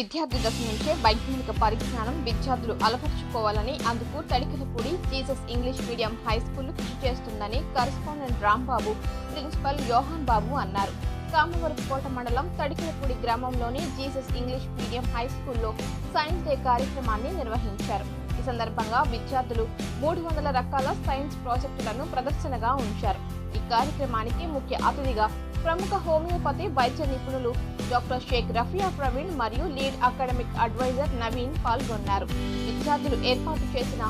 విద్యార్థి దశ నుంచే వైజ్ఞానిక పరిజ్ఞానం విద్యార్థులు అలవర్చుకోవాలని అందుకు Tadikalapudi Jesus English medium high school కృషి చేస్తుందని కరస్పాండెంట్ రాంబాబు ప్రిన్సిపల్ యోహాన్ బాబు అన్నారు. కామవరపుకోట మండలం తడికిలపూడి గ్రామంలోని జీసస్ ఇంగ్లీష్ మీడియం హై స్కూల్లో సైన్స్ డే కార్యక్రమాన్ని నిర్వహించారు. ఈ సందర్భంగా విద్యార్థులు మూడు వందల రకాల సైన్స్ ప్రాజెక్టులను ప్రదర్శనగా ఉంచారు. ఈ కార్యక్రమానికి ముఖ్య అతిథిగా ప్రముఖ హోమియోపతి వైద్య నిపుణులు డాక్టర్ షేక్ రఫియా ప్రవీణ్ మరియు లీడ్ అకాడమిక్ అడ్వైజర్ నవీన్ పాల్గొన్నారు. విద్యార్థులు ఏర్పాటు చేసిన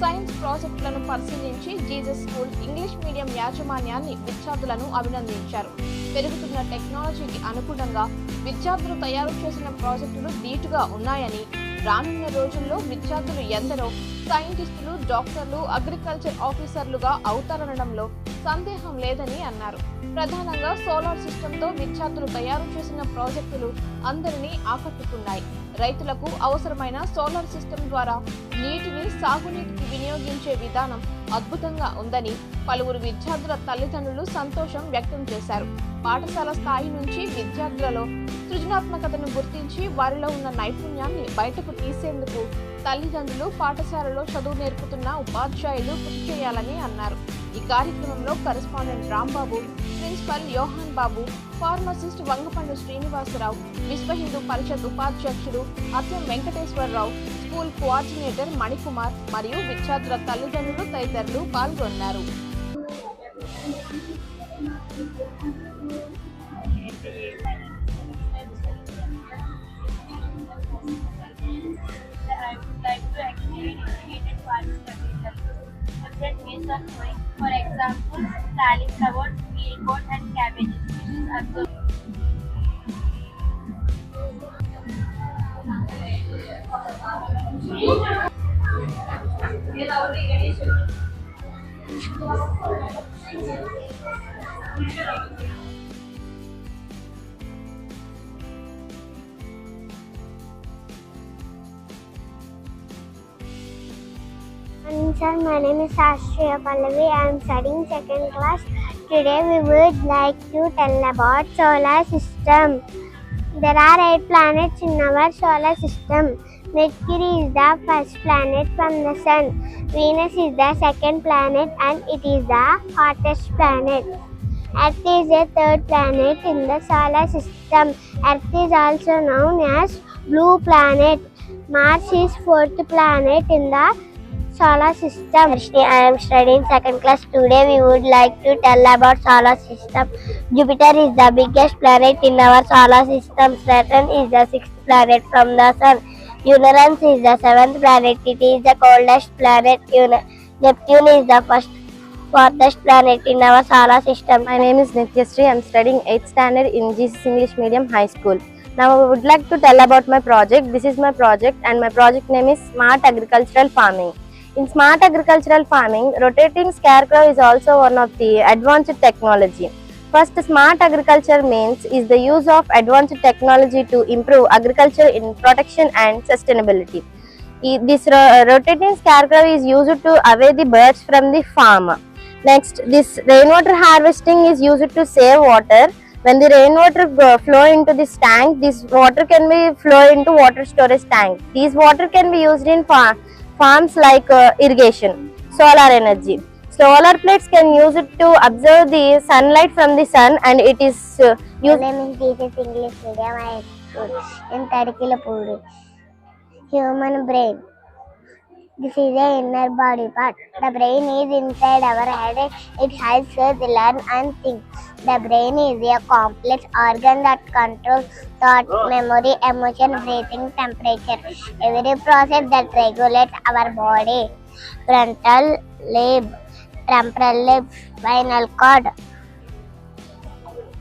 సైన్స్ ప్రాజెక్టులను పరిశీలించి జీసస్ స్కూల్ ఇంగ్లీష్ మీడియం యాజమాన్యాన్ని విద్యార్థులను అభినందించారు. పెరుగుతున్న టెక్నాలజీకి అనుగుణంగా విద్యార్థులు తయారు చేసిన ప్రాజెక్టులు ధీటుగా ఉన్నాయని రానున్న రోజుల్లో విద్యార్థులు ఎందరో సైంటిస్టులు డాక్టర్లు అగ్రికల్చర్ ఆఫీసర్లుగా అవుతారనడంలో సందేహం లేదని అన్నారు. ప్రధానంగా సోలార్ సిస్టంతో విద్యార్థులు తయారు చేసిన ప్రాజెక్టులు అందరినీ ఆకట్టుకున్నాయి. రైతులకు అవసరమైన సోలార్ సిస్టమ్ ద్వారా నీటిని సాగునీటికి వినియోగించే విధానం అద్భుతంగా ఉందని పలువురు విద్యార్థుల తల్లిదండ్రులు సంతోషం వ్యక్తం చేశారు. పాఠశాల స్థాయి నుంచి విద్యార్థులలో సృజనాత్మకతను గుర్తించి వారిలో ఉన్న నైపుణ్యాన్ని బయటకు తీసేందుకు తల్లిదండ్రులు పాఠశాలలో చదువు నేర్పుతున్న ఉపాధ్యాయులు కృషి చేయాలని అన్నారు. ఈ కార్యక్రమంలో correspondent Rambabu principal Yohan Babu pharmacist Vangapandu Srinivasarao Vishwa Hindu Parishad ఉపాధ్యక్షుడు అత్యం వెంకటేశ్వరరావు స్కూల్ కోఆర్డినేటర్ మణికుమార్ మరియు విద్యార్థుల తల్లిదండ్రులు తదితరులు పాల్గొన్నారు. Ways of growing. For example, cauliflower, field goat, and cabbages, which is absorbed. Morning, sir. My name is Ashriya Pallavi. I am studying second class. Today we would like to tell about solar system. There are eight planets in our solar system. Mercury is the first planet from the sun. Venus is the second planet and it is the hottest planet. Earth is the third planet in the solar system. Earth is also known as blue planet. Mars is fourth planet in the solar system. I am studying second class. Today we would like to tell about solar system. Jupiter is the biggest planet in our solar system. Saturn is the sixth planet from the sun. Uranus is the seventh planet. It is the coldest planet. Neptune is the first farthest planet in our solar system. My name is Nityasri. I am studying 8th standard in Jesus English Medium High School. Now I would like to tell about my project. This is my project and my project name is Smart Agricultural Farming. In smart agricultural farming, rotating scarecrow is also one of the advanced technology. First, smart agriculture means is the use of advanced technology to improve agriculture in protection and sustainability. This ro- rotating scarecrow is used to away the birds from the farm. Next, this rainwater harvesting is used to save water. When the rainwater uh, flow into this tank, this water can be flow into water storage tank. These water can be used in fa- farms like uh, irrigation, solar energy. Solar plates can use it to observe the sunlight from the sun and it is uh, My name is Jesus English Medium High School in Tadikilapudi. Human brain. This is a inner body part. The brain is inside our head. It helps us learn and think. The brain is a complex organ that controls thought, memory, emotion, breathing, temperature. Every process that regulates our body. Frontal lobe, temporal lobe, spinal cord,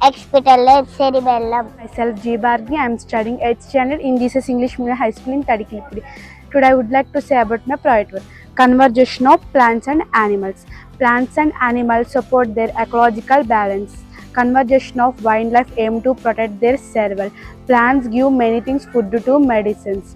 lobe, cerebellum. Myself G. Bhargi. I am studying 8th standard in Jesus English Medium High School in Tadikilpudi. Today I would like to say about my project work. Conversation of plants and animals. Plants and animals support their ecological balance. Conservation of wildlife aim to protect their survival. Plants give many things food to medicines.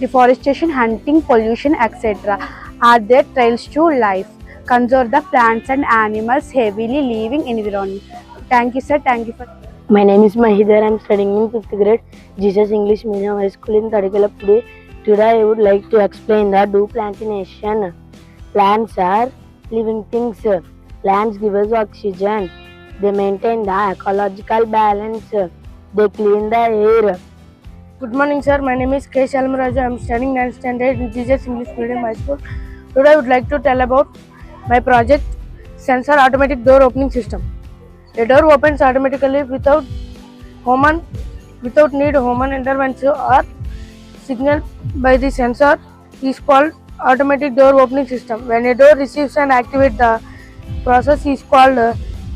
Deforestation, hunting, pollution, etc. are their trails to life. Conserve the plants and animals heavily living environment. Thank you, sir. Thank you for. My name is Mahidhar. I'm studying in fifth grade, Jesus English Medium High School in. Today I would like to explain the do plantation. Plants are living things. Plants give us oxygen. They maintain the ecological balance. They clean the air. Good morning, sir. My name is K. Shalmaraju. I'm studying 9th standard in Jesus English Medium High School. Today, I would like to tell about my project Sensor Automatic Door Opening System. A door opens automatically without human, without need human intervention or signal by the sensor is called automatic door opening system. When a door receives and activates the process is called uh,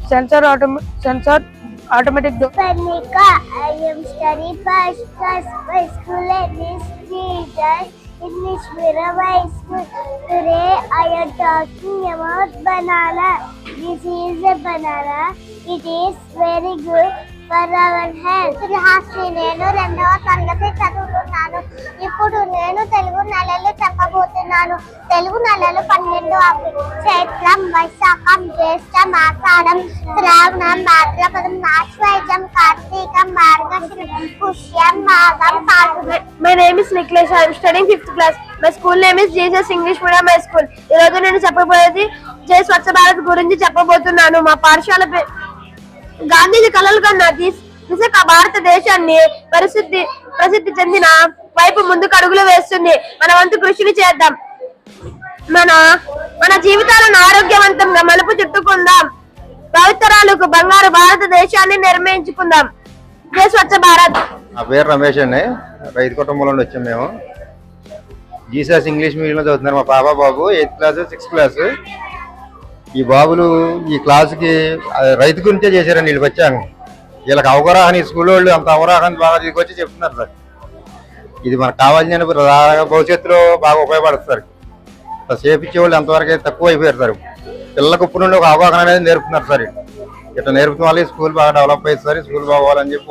sensor autom- sensor automatic door. Panika, I am studying first class. My school name is Jesus English Medium High School. Today I am talking about banana. This is a banana. It is very good for health health. శ్రీహాస్ని నేను రెండవ తరగతి చదువుతున్నాను. ఇప్పుడు నేను తెలుగు నెలలు చెప్పబోతున్నాను. తెలుగు నెలలు పన్నెండు అవి. చైత్రం వైశాఖం జ్యేష్టం ఆషాఢం శ్రావణం భాద్రపదం ఆశ్వయుజం కార్తీకం మార్గశిరం పుష్యం మాఘం పాల్గొనం my name is Niklesh I'm studying fifth class my school name is Jesus English medium my school ఈ రోజు నేను చెప్పబోయేది జై స్వచ్ఛ భారత్ గురించి చెప్పబోతున్నాను. మా పాఠశాల గాంధీజీ కలలు కన్నా విశాఖ భారతదేశాన్ని పరిశుద్ధి ప్రసిద్ధి చెందిన వైపు ముందుకు అడుగులు వేస్తుంది. మన వంతు కృషిని చేద్దాం. మన మన జీవితాలను ఆరోగ్యవంతంగా మలుపు చుట్టుకుందాం. భవితరాలకు బంగారు భారతదేశాన్ని నిర్మించుకుందాం. జై స్వచ్ఛ భారత్. నా పేరు రమేష్ అండి. రైతు కుటుంబంలో నుండి వచ్చాం మేము. జీసస్ ఇంగ్లీష్ మీడియంలో చదువుతున్నారు మా పాప బాబు ఎయిత్ క్లాస్ సిక్స్త్ క్లాస్. ఈ బాబులు ఈ క్లాస్కి రైతు గురించే చేశారని వీళ్ళు వచ్చాను. వీళ్ళకి అవగాహన ఈ స్కూల్ వాళ్ళు అంత అవగాహన బాగా తీసుకొచ్చి చెప్తున్నారు సార్. ఇది మనకు కావాల్సిన రా- భవిష్యత్తులో బాగా ఉపయోగపడుతుంది సార్. చేపించే వాళ్ళు ఎంతవరకు అయితే తక్కువ అయిపోయారు సార్. పిల్లలకు ఇప్పుడు నుండి ఒక అవగాహన అనేది నేర్పుతున్నారు సార్. ఇట్లా నేర్పుతున్న వాళ్ళకి ఈ స్కూల్ బాగా డెవలప్ అయ్యింది సార్ స్కూల్ బాగోవాలని చెప్పి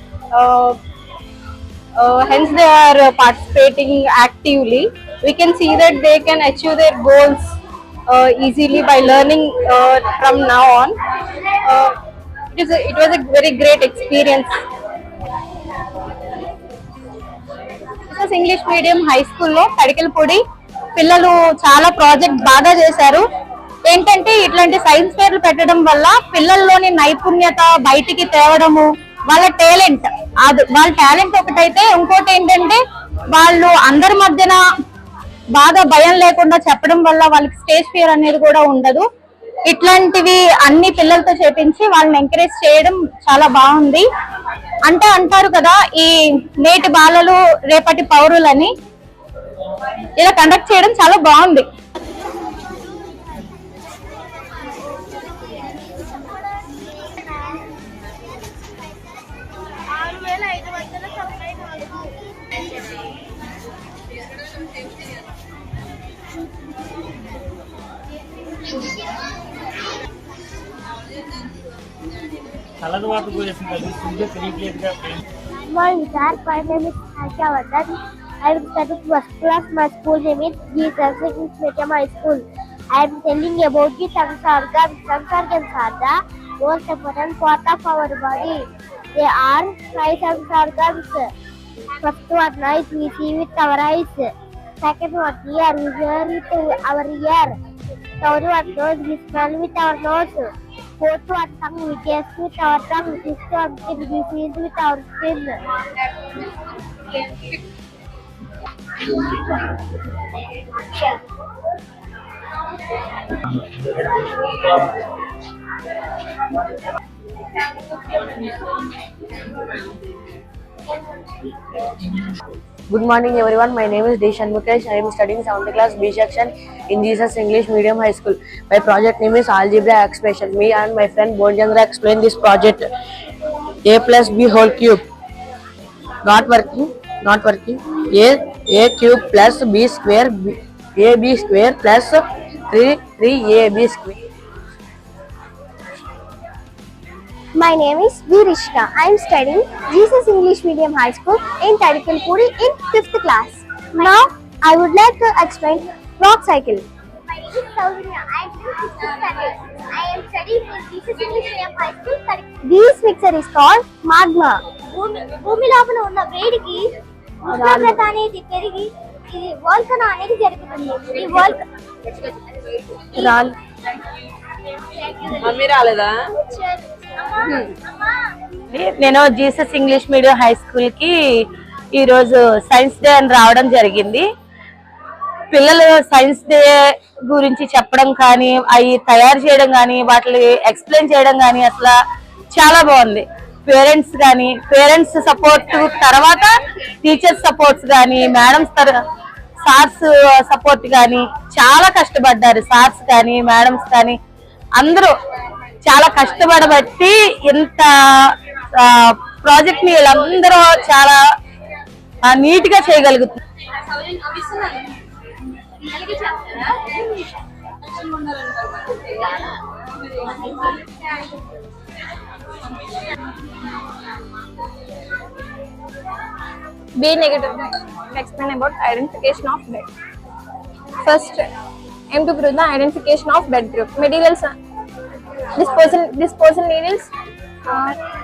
Uh, hence, they are participating actively. We can see that they can achieve their goals uh, easily by learning uh, from now on. Uh, it, is a, it was a very great experience. Jesus English medium high స్కూల్లో తడికలపూడి పిల్లలు చాలా project బాగా చేశారు ఏంటంటే ఇట్లాంటి science ఫేర్లు పెట్టడం వల్ల పిల్లల్లోని నైపుణ్యత బయటికి తేవడము వాళ్ళ టాలెంట్ అది వాళ్ళ టాలెంట్ ఒకటైతే ఇంకోటి ఏంటంటే వాళ్ళు అందరి మధ్యన బాగా భయం లేకుండా చెప్పడం వల్ల వాళ్ళకి స్టేజ్ ఫియర్ అనేది కూడా ఉండదు. ఇట్లాంటివి అన్ని పిల్లలతో చేపించి వాళ్ళని ఎంకరేజ్ చేయడం చాలా బాగుంది. అంటే అంటారు కదా ఈ నేటి బాలలు రేపటి పౌరులని ఇలా కండక్ట్ చేయడం చాలా బాగుంది. అలవాటు గురించి తెలుస్తుంది తెలియట్లేదుగా Morning, sir. My name is Asha Vardhan. I am studying first class. My school name is Jesus English Medium High School. I am telling about the Samsargam. Samsargams are the most important part of our body. They are five Samsargams. First one is we see with our eyes. Second one, ear. We hear with our ear. Third one, nose. We smell with our nose. both one tongue reaches to our tongue, this tongue can be seen with our skin. Thank you. Good morning, everyone. My name is Dishan Mukesh. I am studying 7th class B section in Jesus English Medium High School. My project name is Algebra Expression. Me and my friend Bonjandra explain this project. A plus B whole cube. Not working. Not working. A A cube plus B square. B, A B square plus 3 3 A B square. My name is Virishna. I am studying Jesus English Medium High School in Tadikalpuri in 5th class. Now, I would like to explain rock cycle. My name is Sauranya. I am in 5th standard. I am studying in Jesus English Medium High School, Tadikalpuri. This mixture is called magma. భూమి లోపల ఉన్న వేడికి ఉష్ణోగ్రత అనేది పెరిగి ఇది వోల్కన్ అనేది జరుగుతుంది ఈ వోల్క రాల్ మమ్మీ రాలేదా నేను జీసస్ ఇంగ్లీష్ మీడియం హై స్కూల్కి సైన్స్ డే అని రావడం జరిగింది. పిల్లలు సైన్స్ డే గురించి చెప్పడం కానీ అవి తయారు చేయడం కానీ వాటిని ఎక్స్ప్లెయిన్ చేయడం కానీ అసలు చాలా బాగుంది. పేరెంట్స్ కానీ పేరెంట్స్ సపోర్ట్ తర్వాత టీచర్స్ సపోర్ట్స్ కానీ మేడమ్స్ సార్స్ సపోర్ట్ కానీ చాలా కష్టపడ్డారు. సార్స్ కానీ మేడమ్స్ కానీ అందరూ చాలా కష్టపడబట్టి ఇంత ప్రాజెక్ట్ని వీళ్ళందరూ చాలా నీట్గా చేయగలుగుతుంది B negative explain about identification of bed first aim to prove the identification of bed group. Are- Disposal disposal needles. are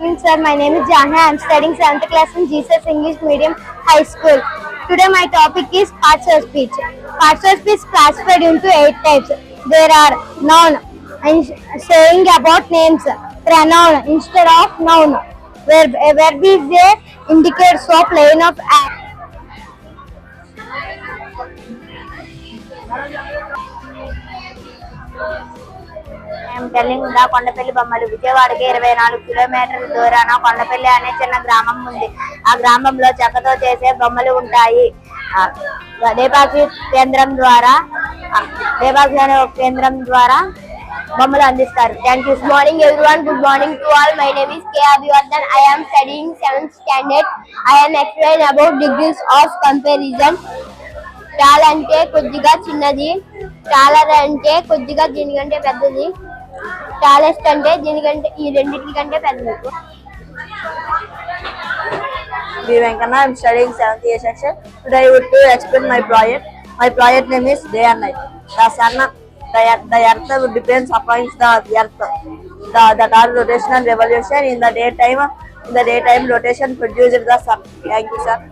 Sir, my name is Jana. I am studying 7th class in Jesus English Medium High School. Today my topic is parts of speech. Parts of speech classified into eight types. There are noun, saying about names, pronoun instead of noun. Verb, verb is a indicates of line of act. Telling Kondapalli బొమ్మలు. విజయవాడకి ఇరవై నాలుగు కిలోమీటర్ల దూరాన కొండపల్లి అనే చిన్న గ్రామం ఉంది. ఆ గ్రామంలో చెక్కతో చేసే బొమ్మలు ఉంటాయి. ఆ, కేంద్రం ద్వారా ఆ, అనే కేంద్రం ద్వారా బొమ్మలు అందిస్తారు. Thank you morning morning one good morning to all my name is Abhivardhan Abhivardhan. I am studying 7th standard. I about degrees of degrees చాలా అంటే కొద్దిగా చిన్నది. చాలా అంటే కొద్దిగా దీనికంటే పెద్దది. టాలెస్ట్ అంటే దీనికంటే ఈ రెండింటి కంటే పెద్ద మీకు B Venkanna section today would to explain project my project name day and night the sun the earth depends appoints the earth the that are rotational revolution in the day time in the producer the sir thank you sir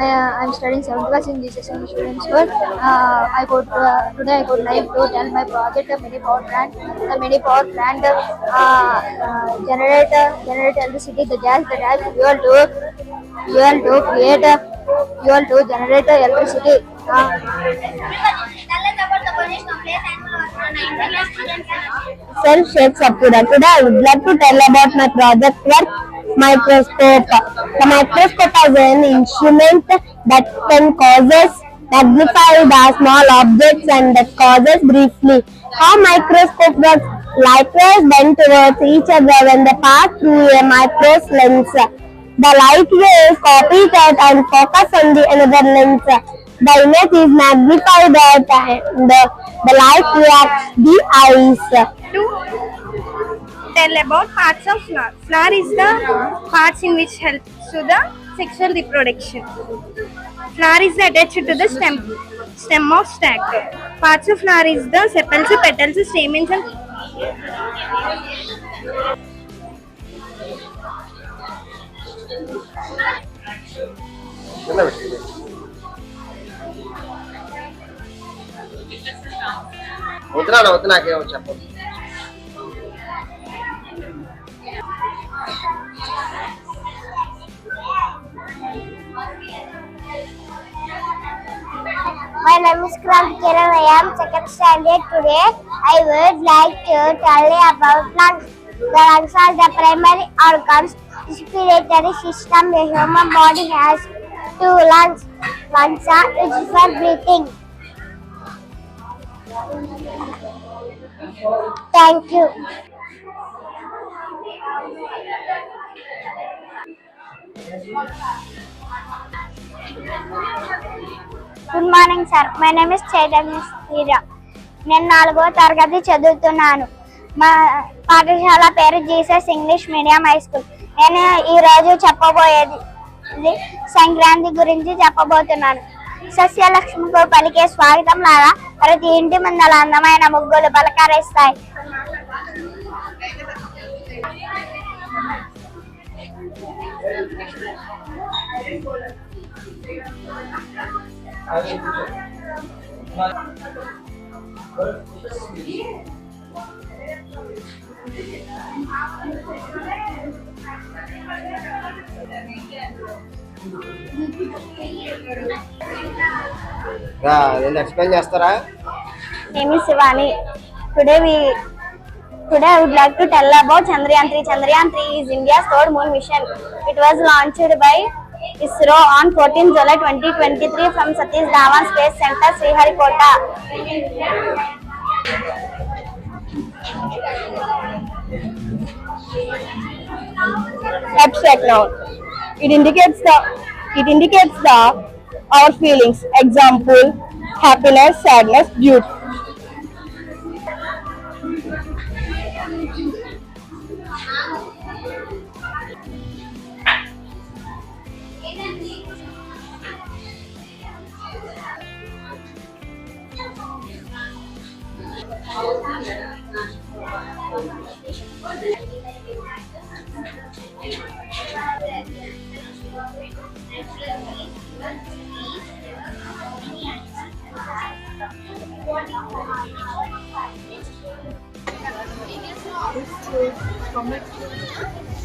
Uh, I'm studying 7th class in GCS English School. Uh, I could uh, today I could like to tell my project the mini power plant. The mini power plant uh, uh, generate uh, generate electricity. The gas the gas fuel to fuel to create uh, fuel to generate uh, electricity. Uh, Self Sheikh Sapura. Today I would like to tell about my project work, microscope. The microscope is an instrument that can causes magnify the small objects and that causes briefly. How microscope works? Light rays bend towards each other when they pass through a micros lens. The light rays copy that and focus on the another lens. The image is magnified at the, the light reacts the eyes. Tell about parts of flower. Flower is the parts in which helps to the sexual reproduction. Flower is attached to the stem stem of stack. Parts of flower is the sepals, petals, stamens and వద్దునా వద్దు నాకేమో చెప్పదు My name is Kram Kiran. I am second standard today. I would like to tell you about lungs. The lungs are the primary organs, respiratory system. The human body has two lungs. Lungs are used for breathing. Thank you. Good morning sir my name is Chaitanya శ్రీరా నేను నాలుగో తరగతి చదువుతున్నాను. మా పాఠశాల పేరు Jesus English medium high school. నేను ఈ రోజు చెప్పబోయేది సంక్రాంతి గురించి చెప్పబోతున్నాను. సస్యలక్ష్మికు పలికే స్వాగతం లాగా ప్రతి ఇంటి ముందల అందమైన ముగ్గులు పలకరిస్తాయి. ఎక్స్ప్లెయిన్ చేస్తారా నేమి Shivani today we today I would like to tell about Chandrayaan 3. Chandrayaan 3 is India's third moon mission. It was launched by ISRO on 14 July 2023 from Satish Dhawan Space Center, Sriharikota. abstract noun. It indicates the it indicates the our feelings. Example: happiness, sadness, beauty.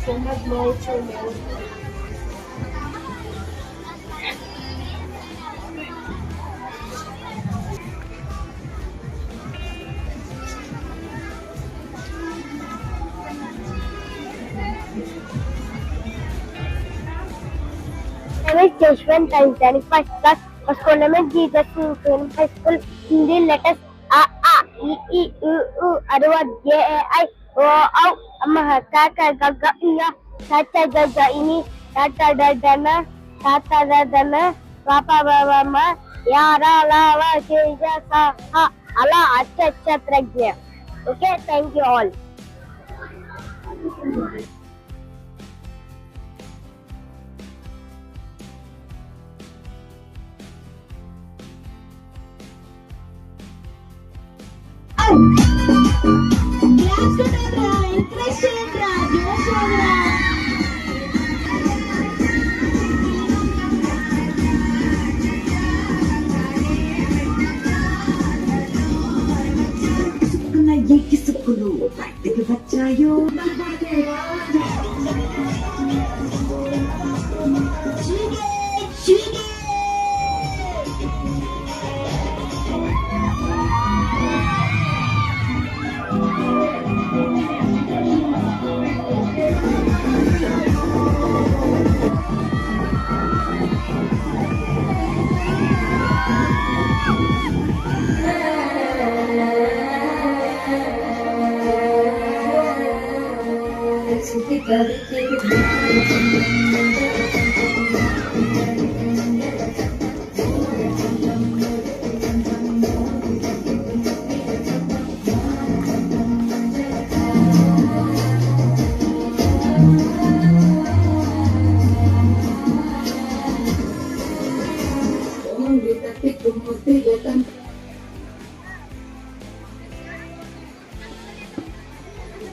can have more children. name is Jeshwan Tanzani first class was tournament Jesus Ukraine High School Hindi letters A A E E U U Arwa J A I O O Amah tata gaga iya tata gaga ini tata dadana tata dadana papa bawa ma yara lawa seja sa ha ala acha acha tragya. Okay, thank you all. Oh, Ra La Wa Je Ja Sa Ha Ala Acha Acha Pragya. Okay, thank you all. చిక్కుకున్న ఎక్కి సుక్కులు బయటికి వచ్చాయో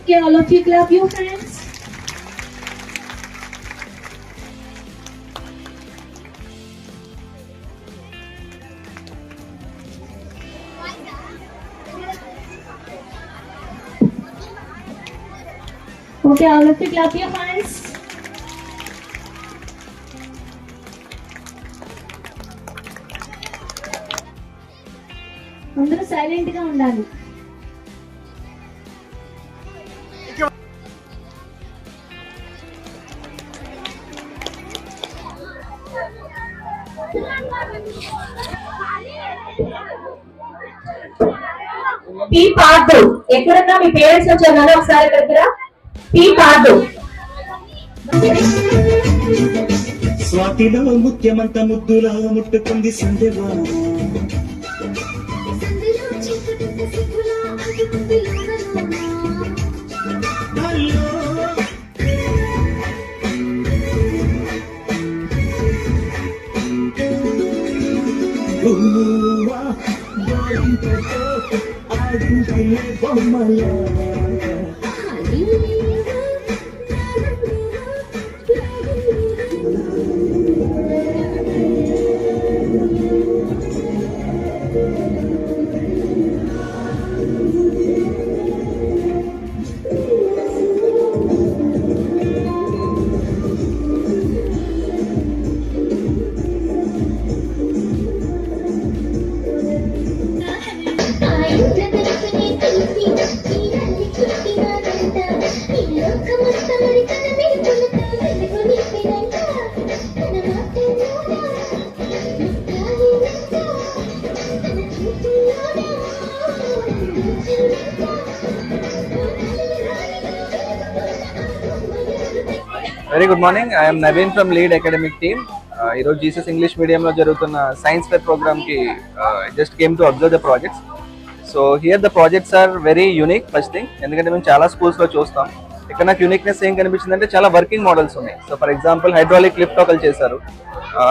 Can all of you clap your hands. Okay, all of you clap your hands. అందరూ సైలెంట్గా ఉండాలి ఎక్కడన్నా మీ parents వచ్చారు కదా ఒకసారి దగ్గర? పీ పార్దు స్వాతిలో ముఖ్యమంత ముద్దులా ముట్టుకుంది సందేవా. ఆడిందలే బొమ్మలా very good morning I'm Naveen from lead academic team ఈరోజు జీసస్ ఇంగ్లీష్ మీడియంలో జరుగుతున్న సైన్స్ ఫెర్ ప్రోగ్రామ్కి just came to observe the projects so here the projects are very unique first thing ఎందుకంటే మేము చాలా స్కూల్స్లో చూస్తాం. ఇక్కడ నాకు యూనిక్నెస్ ఏం కనిపించింది అంటే చాలా వర్కింగ్ మోడల్స్ ఉన్నాయి. So for example hydraulic lift ఒకరు చేశారు.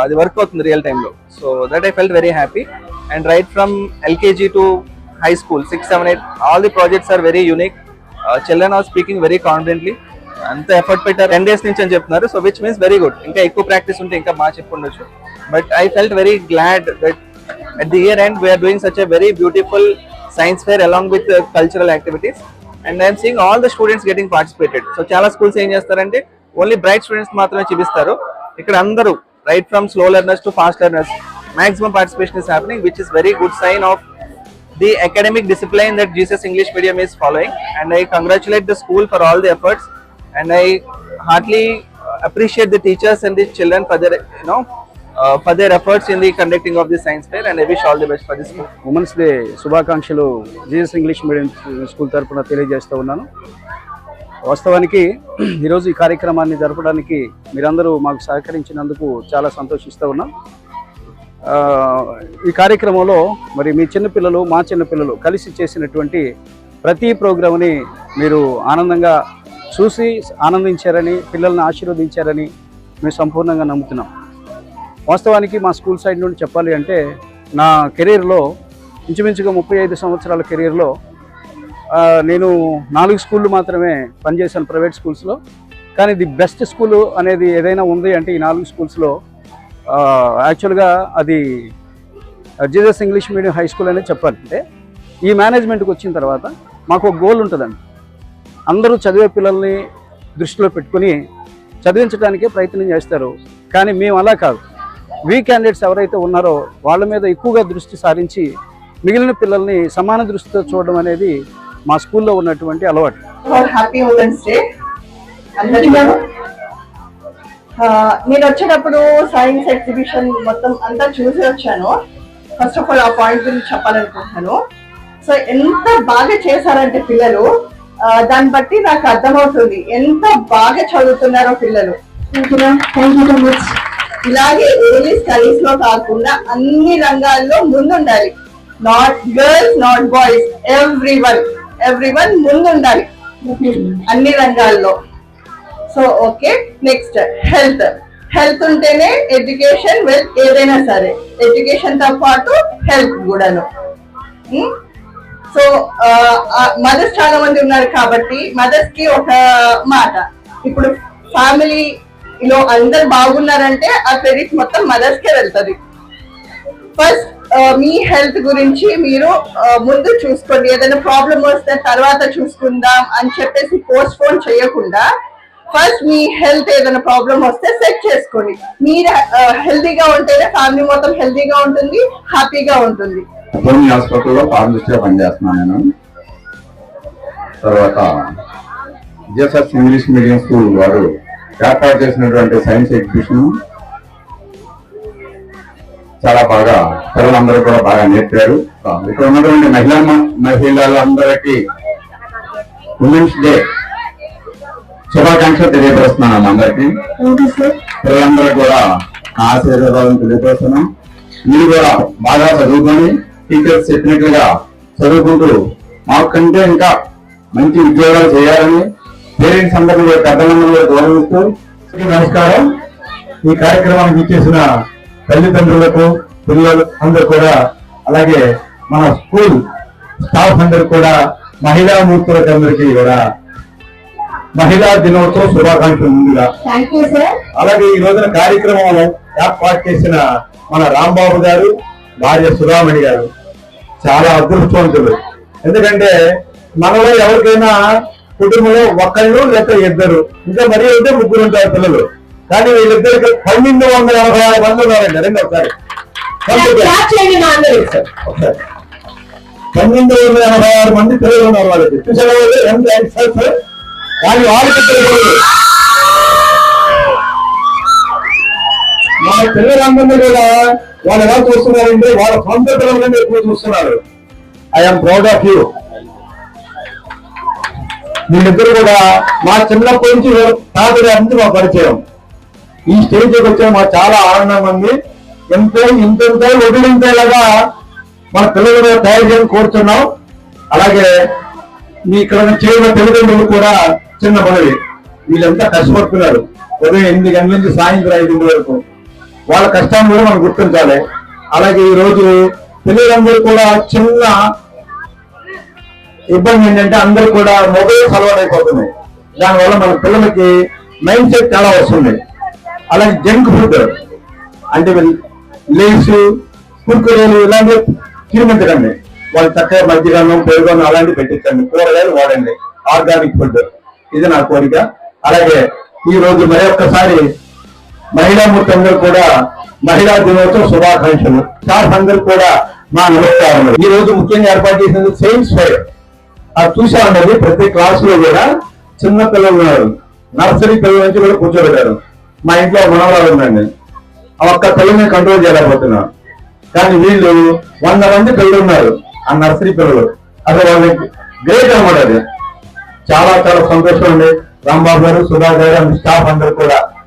అది వర్క్ అవుతుంది రియల్ టైంలో so that I felt very happy and right from LKG to high school six seven eight all the projects are very unique children are speaking very confidently అంత effort పెట్టారు. Ten days నుంచి అని చెప్తున్నారు. So which means very good ఇంకా ఎక్కువ practice ఉంటే ఇంకా బాగా చెప్పుండొచ్చు. But I felt very glad that at the year end we are doing such a very beautiful science fair along with cultural activities and I'm seeing all the students getting participated so చాలా schools ఏం చేస్తారంటే only bright students మాత్రమే చూపిస్తారు. ఇక్కడ అందరూ right from slow learners to fast learners maximum participation is happening which is very good sign of the academic discipline that Jesus English Medium is following, and I congratulate the school for all the efforts, and I heartly appreciate the teachers and the children for their you know for their efforts in the conducting of the science fair and I wish all the best for this women's day శుభాకాంక్షలు GS English medium school తరఫున తెలియజేస్తూ ఉన్నాను. వాస్తవానికి ఈరోజు ఈ కార్యక్రమాన్ని జరపడానికి మీరందరూ మాకు సహకరించినందుకు చాలా సంతోషిస్తూ ఉన్నాం. ఈ కార్యక్రమంలో మరి మీ చిన్నపిల్లలు మా చిన్నపిల్లలు కలిసి చేసినటువంటి ప్రతి ప్రోగ్రామ్ని మీరు ఆనందంగా చూసి ఆనందించారని పిల్లల్ని ఆశీర్వదించారని మేము సంపూర్ణంగా నమ్ముతున్నాం. వాస్తవానికి మా స్కూల్ సైడ్ నుండి చెప్పాలి అంటే నా కెరీర్లో ఇంచుమించుగా ముప్పై ఐదు సంవత్సరాల కెరీర్లో నేను నాలుగు స్కూళ్ళు మాత్రమే పనిచేశాను ప్రైవేట్ స్కూల్స్లో. కానీ ది బెస్ట్ స్కూల్ అనేది ఏదైనా ఉంది అంటే ఈ నాలుగు స్కూల్స్లో యాక్చువల్గా అది Jesus English medium high school అనేది చెప్పాలి. అంటే ఈ మేనేజ్మెంట్కి వచ్చిన తర్వాత మాకు ఒక గోల్ ఉంటుందండి. అందరూ చదివే పిల్లల్ని దృష్టిలో పెట్టుకుని చదివించడానికే ప్రయత్నం చేస్తారు. కానీ మేము అలా కాదు. వీ క్యాండిడేట్స్ ఎవరైతే ఉన్నారో వాళ్ళ మీద ఎక్కువగా దృష్టి సారించి మిగిలిన పిల్లల్ని సమాన దృష్టితో చూడడం అనేది మా స్కూల్లో ఉన్నటువంటి అలవాటు. నేను వచ్చేటప్పుడు సైన్స్ ఎగ్జిబిషన్ మొత్తం అంతా చూసి వచ్చాను. ఫస్ట్ ఆఫ్ ఆల్ ఆ పాయింట్ గురించి చెప్పాలనుకుంటున్నాను. సో ఎంత బాగా చేశారంటే పిల్లలు దాన్ని బట్టి నాకు అర్థమవుతుంది. ఎంత బాగా చదువుతున్నారో పిల్లలు. ఇలాగే ఓన్లీ స్టడీస్లో కాకుండా అన్ని రంగాల్లో ముందుండాలి. Not girls not boys everyone everyone ముందుండాలి. అన్ని రంగాల్లో. So okay next health health ఉంటేనే ఎడ్యుకేషన్ వెల్త్ ఏదైనా సరే. ఎడ్యుకేషన్తో పాటు హెల్త్ కూడాను. సో మదర్స్ uh, చాలా మంది ఉన్నారు కాబట్టి మదర్స్కి ఒక మాట. ఇప్పుడు ఫ్యామిలీలో అందరు బాగున్నారంటే ఆ క్రెడిట్ మొత్తం మదర్స్ కే వెళ్తుంది. ఫస్ట్ మీ హెల్త్ గురించి మీరు ముందు చూసుకోండి. ఏదైనా ప్రాబ్లం వస్తే తర్వాత చూసుకుందాం అని చెప్పేసి పోస్ట్ పోన్ చేయకుండా ఫస్ట్ మీ హెల్త్ ఏదైనా ప్రాబ్లం వస్తే సెట్ చేసుకోండి. మీరు హెల్తీగా ఉంటేనే ఫ్యామిలీ మొత్తం హెల్తీగా ఉంటుంది హ్యాపీగా ఉంటుంది. అపోని హాస్పిటల్లో ఫార్మసిస్ట్గా పనిచేస్తున్నాను నేను. తర్వాత జిఎస్ఎస్ ఇంగ్లీష్ మీడియం స్కూల్ వారు ఏర్పాటు చేసినటువంటి సైన్స్ ఎగ్జిబిషన్ చాలా బాగా పిల్లలందరూ కూడా బాగా నేర్పారు. ఇక్కడ ఉన్నటువంటి మహిళా మహిళలందరికీ ఉమెన్స్ డే శుభాకాంక్షలు తెలియపరుస్తున్నాను అందరికీ. పిల్లలందరూ కూడా ఆశీర్వాదాలను తెలియపరుస్తున్నాం మీరు కూడా బాగా చదువుకొని టీచర్స్ చెప్పినట్లుగా చదువుకుంటూ మాకంటే ఇంకా మంచి ఉద్యోగాలు చేయాలని పేరెంట్స్ అందరినీ పెద్దలందరూ గౌరవిస్తూ నమస్కారం. ఈ కార్యక్రమానికి ఇచ్చేసిన తల్లిదండ్రులకు పిల్లలు అందరూ కూడా అలాగే మన స్కూల్ స్టాఫ్ అందరు కూడా మహిళా మూర్తులకు అందరికీ కూడా మహిళా దినోత్సవ శుభాకాంక్షలు ముందుగా. అలాగే ఈ రోజున కార్యక్రమం ఏర్పాటు చేసిన మన రాంబాబు గారు భార్య సుధామణి గారు చాలా అదృష్టవంతులు. ఎందుకంటే మనలో ఎవరికైనా కుటుంబంలో ఒకళ్ళు లేక ఇద్దరు. ఇంకా మరీ అయితే ముగ్గురు ఉంటారు పిల్లలు. కానీ వీళ్ళిద్దరికి పన్నెండు వందల ఎనభై ఆరు మంది ఉన్నారండి. రెండు ఒకసారి. పన్నెండు వందల ఎనభై ఆరు మంది పిల్లలు ఉన్నారు వాళ్ళకి. చూసారా? ఎంత వాళ్ళు వాళ్ళకి మన పిల్లలందరినీ కూడా వాళ్ళు ఎలా చూస్తున్నారంటే వాళ్ళ సొంత పిల్లలని ఎక్కువ చూస్తున్నారు. ఐఎమ్ ప్రౌడ్ ఆఫ్ యూ మీరిద్దరు కూడా మా చిన్నప్పటి నుంచి తాతడి అంతా మా పరిచయం. ఈ స్టేజ్కి వచ్చే మాకు చాలా ఆనందంగా ఉంది. ఎంతో ఇంతంతో వదిలింతేలాగా మన పిల్లలు కూడా తయారు చేయని కోరుతున్నాం. అలాగే మీ ఇక్కడ చేయడం తల్లిదండ్రులు కూడా చిన్న మనవి వీళ్ళంతా కష్టపడుతున్నారు. ఉదయం ఎనిమిది గంటల నుంచి సాయంత్రం ఐదు వరకు. వాళ్ళ కష్టాన్ని కూడా మనం గుర్తించాలి. అలాగే ఈ రోజు పిల్లలందరూ కూడా చిన్న ఇబ్బంది ఏంటంటే అందరూ కూడా మొబైల్ అలవాటు దానివల్ల మన పిల్లలకి మైండ్ సెట్ చాలా వస్తుంది. అలాగే జంక్ ఫుడ్ అంటే లేస్ కుర్కురేలు ఇలాంటివి తినిపించకండి. వాళ్ళు చక్కగా మధ్యగానం పెరుగన్నం అలాంటివి పెట్టించండి. కూరగాయలు వాడండి. Organic food. ఇది నా కోరిక. అలాగే ఈ రోజు మరొకసారి ఒక్కసారి కూడా మహిళా దినోత్సవ శుభాకాంక్షలు. స్టాఫ్ అందరూ కూడా మా నమస్కారం ఈ రోజు ముఖ్యంగా ఏర్పాటు చేసిన సైన్స్ ఫైర్ అది చూసామండి ప్రతి క్లాస్లో కూడా చిన్న పిల్లలు ఉన్నారు. నర్సరీ పిల్లల నుంచి కూడా కూర్చోబెట్టారు. మా ఇంట్లో మనవరాలు ఉందండి ఆ ఒక్క పిల్లల్ని కంట్రోల్ చేయలేకపోతున్నాం కానీ వీళ్ళు వంద మంది పిల్లలు ఉన్నారు ఆ నర్సరీ పిల్లలు. అసలు వాళ్ళకి గ్రేట్ అనమాట అది. చాలా చాలా సంతోషం అండి. రాంబాబు గారు సుధా గారు స్టాఫ్ అందరు కూడా.